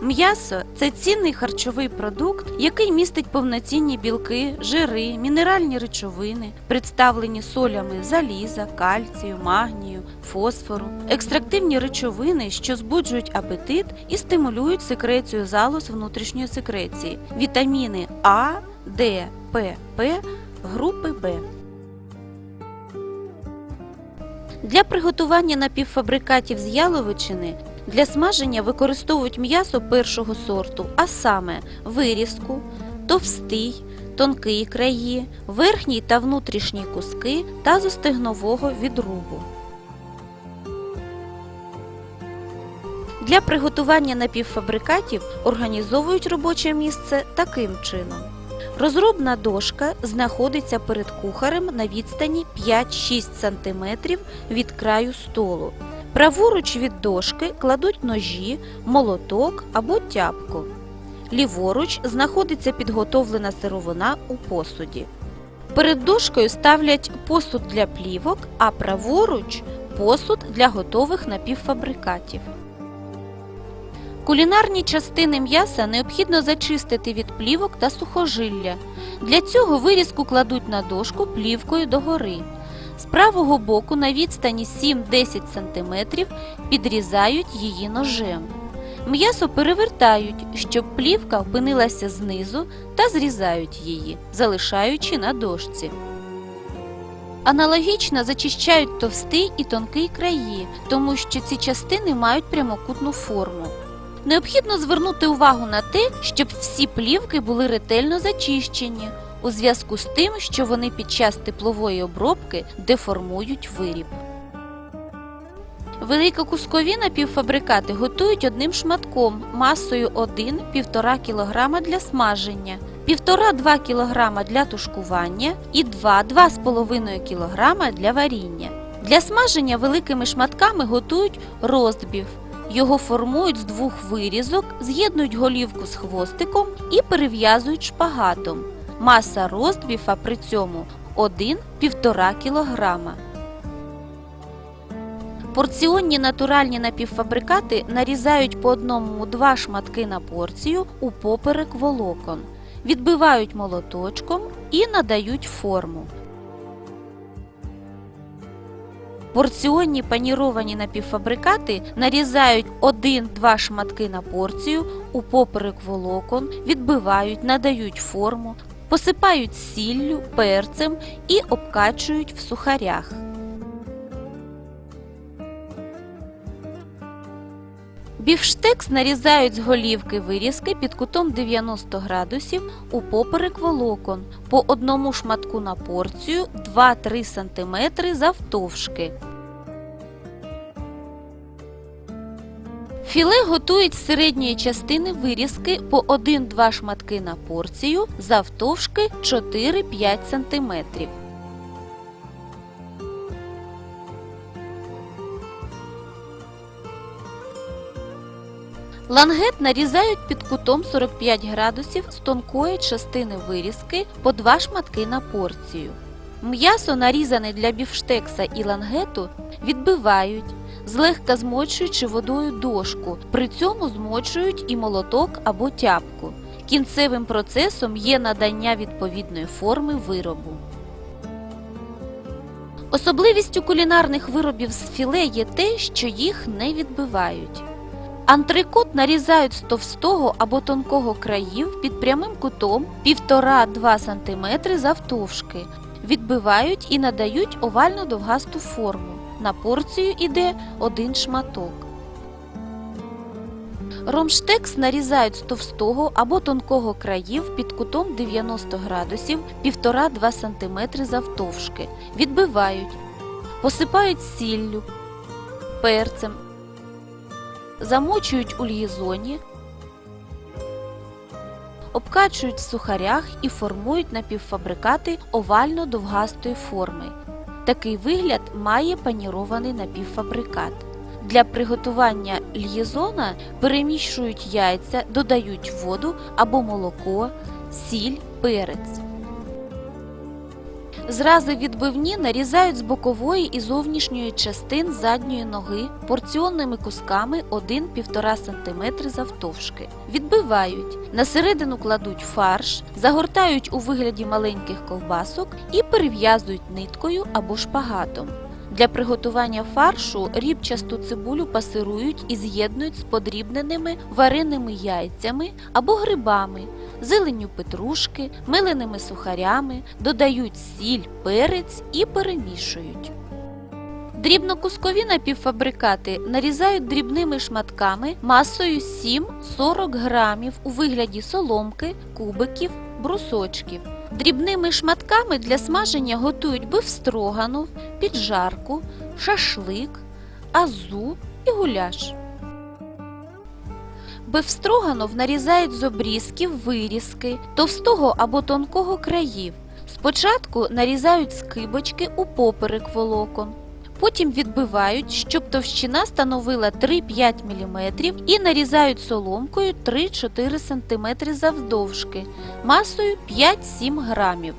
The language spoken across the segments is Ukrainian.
М'ясо це цінний харчовий продукт, який містить повноцінні білки, жири, мінеральні речовини, представлені солями заліза, кальцію, магнію, фосфору, екстрактивні речовини, що збуджують апетит і стимулюють секрецію залоз внутрішньої секреції, вітаміни А, Д, П, П групи Б. Для приготування напівфабрикатів з яловичини для смаження використовують м'ясо першого сорту, а саме вирізку, товстий, тонкий краї, верхній та внутрішній куски та зостигнового відрубу. Для приготування напівфабрикатів організовують робоче місце таким чином. Розробна дошка знаходиться перед кухарем на відстані 5-6 см від краю столу. Праворуч від дошки кладуть ножі, молоток або тяпку. Ліворуч знаходиться підготовлена сировина у посуді. Перед дошкою ставлять посуд для плівок, а праворуч посуд для готових напівфабрикатів. Кулінарні частини м'яса необхідно зачистити від плівок та сухожилля. Для цього вирізку кладуть на дошку плівкою догори. З правого боку на відстані 7-10 см підрізають її ножем. М'ясо перевертають, щоб плівка опинилася знизу та зрізають її, залишаючи на дошці. Аналогічно зачищають товстий і тонкий краї, тому що ці частини мають прямокутну форму. Необхідно звернути увагу на те, щоб всі плівки були ретельно зачищені, у зв'язку з тим, що вони під час теплової обробки деформують виріб. Великокускові напівфабрикати готують одним шматком масою 1-1,5 кг для смаження, 1,5-2 кг для тушкування і 2-2,5 кг для варіння. Для смаження великими шматками готують розбів. Його формують з двох вирізок, з'єднують голівку з хвостиком і перев'язують шпагатом. Маса роздбіфа при цьому 1-1,5 кг. Порціонні натуральні напівфабрикати нарізають по одному-два шматки на порцію у поперек волокон, відбивають молоточком і надають форму. Порціонні паніровані напівфабрикати нарізають 1-2 шматки на порцію у поперек волокон, відбивають, надають форму, посипають сіллю, перцем і обкачують в сухарях. Бівштекс нарізають з голівки вирізки під кутом 90 градусів у поперек волокон по одному шматку на порцію 2-3 см завтовшки. Філе готують з середньої частини вирізки по 1-2 шматки на порцію завтовшки 4-5 см. Лангет нарізають під кутом 45 градусів з тонкої частини вирізки по 2 шматки на порцію. М'ясо, нарізане для бівштекса і лангету, відбивають, злегка змочуючи водою дошку, при цьому змочують і молоток або тяпку. Кінцевим процесом є надання відповідної форми виробу. Особливістю кулінарних виробів з філе є те, що їх не відбивають. Антрикот нарізають з товстого або тонкого країв під прямим кутом 1,5-2 см завтовшки, відбивають і надають овально довгасту форму. На порцію іде один шматок. Ромштекс нарізають з товстого або тонкого країв під кутом 90 градусів 1,5-2 см завтовшки, відбивають, посипають сіллю, перцем, замочують у л'єзоні, обкачують в сухарях і формують напівфабрикати овально-довгастої форми. Такий вигляд має панірований напівфабрикат. Для приготування л'єзона перемішують яйця, додають воду або молоко, сіль, перець. Зрази відбивні нарізають з бокової і зовнішньої частин задньої ноги порціонними кусками 1-1,5 см завтовшки. Відбивають, на середину кладуть фарш, загортають у вигляді маленьких ковбасок і перев'язують ниткою або шпагатом. Для приготування фаршу рібчасту цибулю пасирують і з'єднують з подрібненими вареними яйцями або грибами, зеленню петрушки, миленими сухарями, додають сіль, перець і перемішують. Дрібнокускові напівфабрикати нарізають дрібними шматками масою 7-40 грамів у вигляді соломки, кубиків, брусочків. Дрібними шматками для смаження готують бифстроганов, піджарку, шашлик, азу і гуляш. Бифстроганов нарізають з обрізків вирізки, товстого або тонкого країв. Спочатку нарізають скибочки у поперек волокон. Потім відбивають, щоб товщина становила 3-5 мм і нарізають соломкою 3-4 см завдовжки масою 5-7 грамів.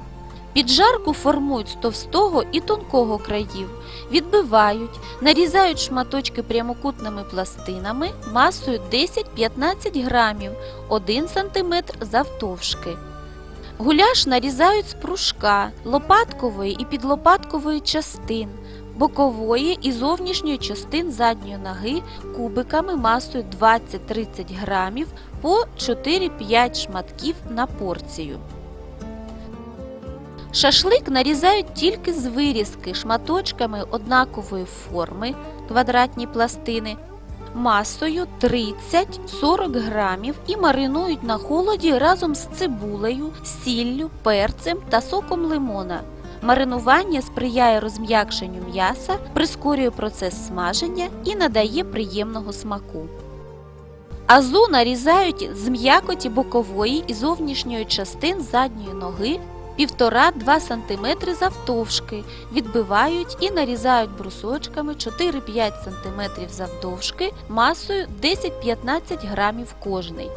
Піджарку формують з товстого і тонкого країв, відбивають, нарізають шматочки прямокутними пластинами масою 10-15 грамів, 1 см завтовшки. Гуляш нарізають з пружка, лопаткової і підлопаткової частин, бокової і зовнішньої частин задньої ноги кубиками масою 20-30 грамів по 4-5 шматків на порцію. Шашлик нарізають тільки з вирізки шматочками однакової форми, квадратні пластини, масою 30-40 грамів і маринують на холоді разом з цибулею, сіллю, перцем та соком лимона. Маринування сприяє розм'якшенню м'яса, прискорює процес смаження і надає приємного смаку. Азу нарізають з м'якоті бокової і зовнішньої частин задньої ноги 1,5-2 см завтовшки, відбивають і нарізають брусочками 4-5 см завдовжки масою 10-15 грамів кожний.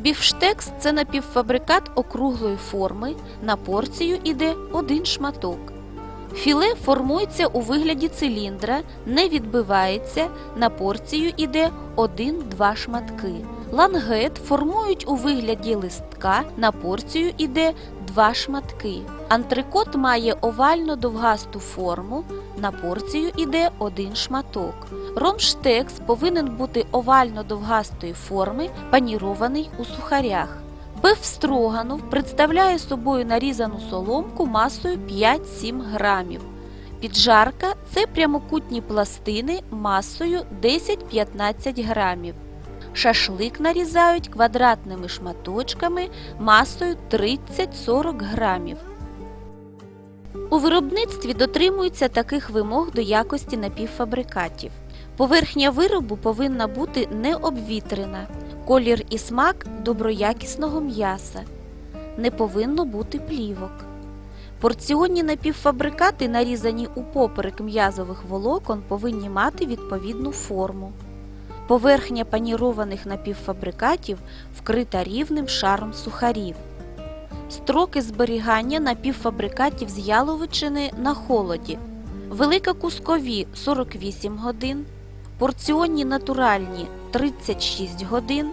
Біфштекс це напівфабрикат округлої форми. На порцію іде один шматок. Філе формується у вигляді циліндра, не відбивається, на порцію іде 1-2 шматки. Лангет формують у вигляді листка, на порцію іде 2 шматки. Антрикот має овально довгасту форму, на порцію іде один шматок. Ромштекс повинен бути овально довгастої форми, панірований у сухарях. Бефстроганов представляє собою нарізану соломку масою 5-7 грамів. Піджарка це прямокутні пластини масою 10-15 грамів. Шашлик нарізають квадратними шматочками масою 30-40 грамів. У виробництві дотримуються таких вимог до якості напівфабрикатів. Поверхня виробу повинна бути необвітрена, колір і смак доброякісного м'яса. Не повинно бути плівок. Порціонні напівфабрикати, нарізані у поперек м'язових волокон, повинні мати відповідну форму. Поверхня панірованих напівфабрикатів вкрита рівним шаром сухарів. Строки зберігання напівфабрикатів з яловичини на холоді. Велика кускові 48 годин, порціонні натуральні 36 годин,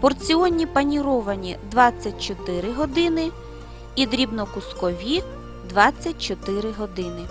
порціонні паніровані 24 години і дрібнокускові 24 години.